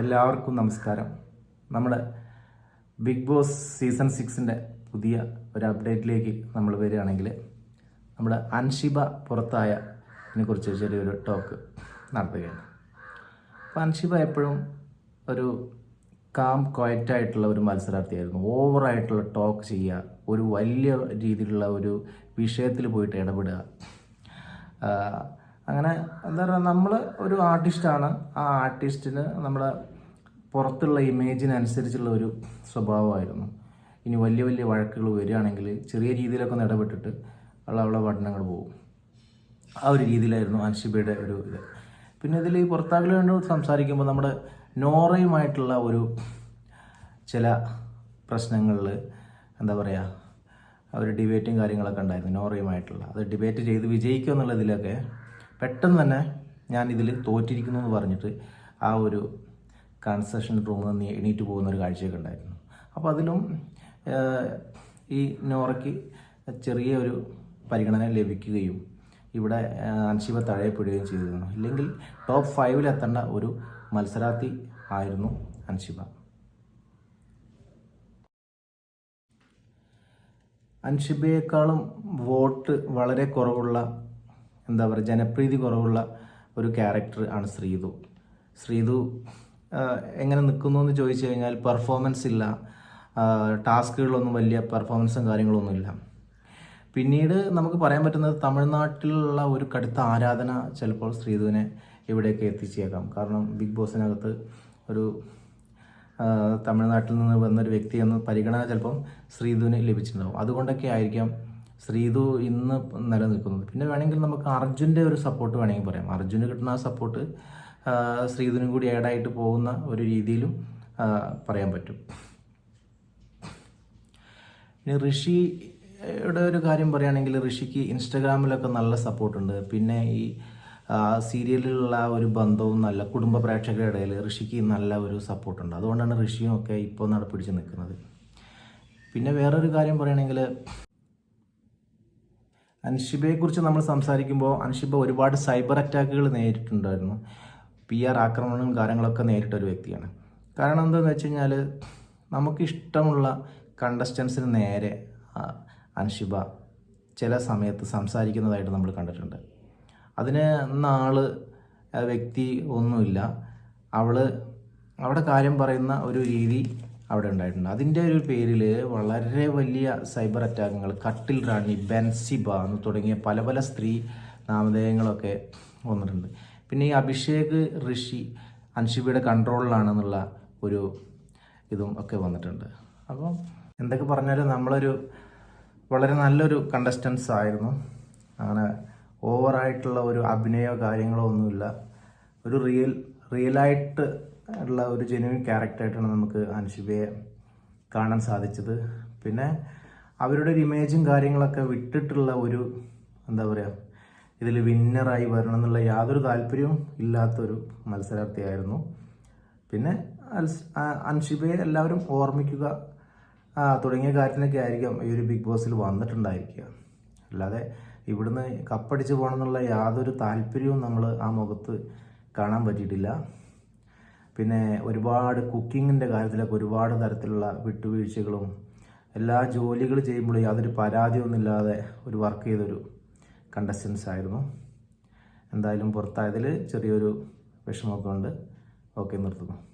എല്ലാവർക്കും നമസ്കാരം. നമ്മൾ ബിഗ് ബോസ് സീസൺ സിക്സിന്റെ പുതിയ ഒരു അപ്ഡേറ്റിലേക്ക് നമ്മൾ വരികയാണെങ്കിൽ നമ്മൾ അൻഷിബ പുറത്തായ കുറിച്ച് ചെറിയൊരു ടോക്ക് നടത്തുകയാണ്. അപ്പോൾ അൻഷിബ എപ്പോഴും ഒരു കാം ക്വയറ്റായിട്ടുള്ള ഒരു മത്സരാർത്ഥിയായിരുന്നു. ഓവറായിട്ടുള്ള ടോക്ക് ചെയ്യുക ഒരു വലിയ രീതിയിലുള്ള ഒരു വിഷയത്തിൽ പോയിട്ട് ഇടപെടുക. അങ്ങനെ എന്താ പറയുക നമ്മൾ ഒരു ആർട്ടിസ്റ്റാണ് ആ ആർട്ടിസ്റ്റിന് നമ്മുടെ പുറത്തുള്ള ഇമേജിനനുസരിച്ചുള്ള ഒരു സ്വഭാവമായിരുന്നു. ഇനി വലിയ വലിയ വഴക്കുകൾ വരികയാണെങ്കിൽ ചെറിയ രീതിയിലൊക്കെ ഒന്ന് ഇടപെട്ടിട്ട് ഉള്ള അവളെ പഠനങ്ങൾ പോകും. ആ ഒരു രീതിയിലായിരുന്നു അൻഷിബയുടെ ഒരു ഇത്. പിന്നെ ഇതിൽ ഈ പുറത്താക്കൽ കണ്ട് സംസാരിക്കുമ്പോൾ നമ്മുടെ നോറയുമായിട്ടുള്ള ഒരു ചില പ്രശ്നങ്ങളിൽ എന്താ പറയുക ഒരു ഡിബേറ്റും കാര്യങ്ങളൊക്കെ ഉണ്ടായിരുന്നു നോറയുമായിട്ടുള്ള. അത് ഡിബേറ്റ് ചെയ്ത് വിജയിക്കുക എന്നുള്ളതിലൊക്കെ പെട്ടെന്ന് തന്നെ ഞാൻ ഇതിൽ തോറ്റിരിക്കുന്നു എന്ന് പറഞ്ഞിട്ട് ആ ഒരു കൺസെഷൻ റൂമിൽ നിന്ന് എണീറ്റ് പോകുന്ന ഒരു കാഴ്ചയൊക്കെ ഉണ്ടായിരുന്നു. അപ്പോൾ അതിലും ഈ നോറയ്ക്ക് ചെറിയ ഒരു പരിഗണന ലഭിക്കുകയും ഇവിടെ അൻഷിബ തഴയപ്പെടുകയും ചെയ്തിരുന്നു. ഇല്ലെങ്കിൽ ടോപ്പ് ഫൈവിലെത്തേണ്ട ഒരു മത്സരാർത്ഥി ആയിരുന്നു അൻഷിബ അൻഷിബയേക്കാളും വോട്ട് വളരെ കുറവുള്ള എന്താ പറയുക ജനപ്രീതി കുറവുള്ള ഒരു ക്യാരക്ടർ ആണ് ശ്രീതു. ശ്രീതു എങ്ങനെ നിൽക്കുന്നു എന്ന് ചോദിച്ചു കഴിഞ്ഞാൽ പെർഫോമൻസ് ഇല്ല. ടാസ്കുകളൊന്നും വലിയ പെർഫോമൻസും കാര്യങ്ങളൊന്നും ഇല്ല. പിന്നീട് നമുക്ക് പറയാൻ പറ്റുന്നത് തമിഴ്നാട്ടിലുള്ള ഒരു കടുത്ത ആരാധന ചിലപ്പോൾ ശ്രീധുവിനെ ഇവിടേക്ക് എത്തിച്ചേക്കാം. കാരണം ബിഗ് ബോസിനകത്ത് ഒരു തമിഴ്നാട്ടിൽ നിന്ന് വന്നൊരു വ്യക്തി എന്ന പരിഗണന ചിലപ്പം ശ്രീധുവിന് ലഭിച്ചിട്ടുണ്ടാകും അതുകൊണ്ടൊക്കെ ആയിരിക്കാം ശ്രീധു ഇന്ന് നിലനിൽക്കുന്നത്. പിന്നെ വേണമെങ്കിൽ നമുക്ക് അർജുന്റെ ഒരു സപ്പോർട്ട് വേണമെങ്കിൽ പറയാം. അർജുന് കിട്ടുന്ന ആ സപ്പോർട്ട് ശ്രീധുനും കൂടി ഏഡായിട്ട് പോകുന്ന ഒരു രീതിയിലും പറയാൻ പറ്റും. ഇനി ഋഷിയുടെ ഒരു കാര്യം പറയുകയാണെങ്കിൽ ഋഷിക്ക് ഇൻസ്റ്റഗ്രാമിലൊക്കെ നല്ല സപ്പോർട്ടുണ്ട് പിന്നെ ഈ സീരിയലിലുള്ള ഒരു ബന്ധവും നല്ല കുടുംബ പ്രേക്ഷകരുടെ ഇടയിൽ ഋഷിക്ക് നല്ല ഒരു സപ്പോർട്ടുണ്ട് അതുകൊണ്ടാണ് ഋഷിയും ഒക്കെ ഇപ്പോൾ നടപ്പിടിച്ച് നിൽക്കുന്നത്. പിന്നെ വേറൊരു കാര്യം പറയുകയാണെങ്കിൽ അൻഷിബയെക്കുറിച്ച് നമ്മൾ സംസാരിക്കുമ്പോൾ അൻഷിബ ഒരുപാട് സൈബർ അറ്റാക്കുകൾ നേരിട്ടുണ്ടായിരുന്നു പി ആർ ആക്രമണങ്ങളും കാര്യങ്ങളൊക്കെ നേരിട്ട ഒരു വ്യക്തിയാണ്. കാരണം എന്താണെന്ന് വെച്ച് കഴിഞ്ഞാൽ നമുക്ക് ഇഷ്ടമുള്ള കണ്ടസ്റ്റൻസിന് നേരെ അൻഷിബ ചില സമയത്ത് സംസാരിക്കുന്നതായിട്ട് നമ്മൾ കണ്ടിട്ടുണ്ട്. അതിന് നാൾ വ്യക്തി ഒന്നുമില്ല. അവൾ അവിടെ കാര്യം പറയുന്ന ഒരു രീതി അവിടെ ഉണ്ടായിട്ടുണ്ട്. അതിന്റെ ഒരു പേരിൽ വളരെ വലിയ സൈബർ അറ്റാക്കുകൾ കട്ടിൽ റാണി ബെൻസിബ എന്ന് തുടങ്ങിയ പല പല സ്ത്രീ നാമധേയങ്ങളൊക്കെ വന്നിട്ടുണ്ട്. പിന്നെ ഈ അഭിഷേക് ഋഷി അൻഷിബയുടെ കൺട്രോളിലാണെന്നുള്ള ഒരു ഇതും ഒക്കെ വന്നിട്ടുണ്ട്. അപ്പം എന്തൊക്കെ പറഞ്ഞാലും നമ്മളൊരു വളരെ നല്ലൊരു കണ്ടസ്റ്റൻസ് ആയിരുന്നു. അങ്ങനെ ഓവറായിട്ടുള്ള ഒരു അഭിനയോ കാര്യങ്ങളോ ഒന്നുമില്ല. ഒരു റിയൽ റിയലായിട്ട് ഉള്ള ഒരു ജെന്യൂൻ ക്യാരക്ടറായിട്ടാണ് നമുക്ക് അൻഷിബയെ കാണാൻ സാധിച്ചത്. പിന്നെ അവരുടെ ഒരു ഇമേജും കാര്യങ്ങളൊക്കെ വിട്ടിട്ടുള്ള ഒരു എന്താ പറയുക ഇതിൽ വിന്നറായി വരണം എന്നുള്ള യാതൊരു താല്പര്യവും ഇല്ലാത്തൊരു മത്സരാർത്ഥിയായിരുന്നു. പിന്നെ അൻഷിബയെ എല്ലാവരും ഓർമ്മിക്കുക തുടങ്ങിയ കാര്യത്തിനൊക്കെ ആയിരിക്കും ഈ ഒരു ബിഗ് ബോസിൽ വന്നിട്ടുണ്ടായിരിക്കുക. അല്ലാതെ ഇവിടുന്ന് കപ്പടിച്ച് പോകണം എന്നുള്ള യാതൊരു താല്പര്യവും നമ്മൾ ആ മുഖത്ത് കാണാൻ പറ്റിയിട്ടില്ല. പിന്നെ ഒരുപാട് കുക്കിങ്ങിന്റെ കാര്യത്തിലൊക്കെ ഒരുപാട് തരത്തിലുള്ള വിട്ടുവീഴ്ചകളും എല്ലാ ജോലികൾ ചെയ്യുമ്പോൾ യാതൊരു പരാതിയൊന്നുമില്ലാതെ ഒരു വർക്ക് ചെയ്തൊരു കണ്ടസ്റ്റൻസ് ആയിരുന്നു. എന്തായാലും പുറത്തായതിൽ ചെറിയൊരു വിഷമമൊക്കെ ഉണ്ട്. ഓക്കെ നിർത്തുന്നു.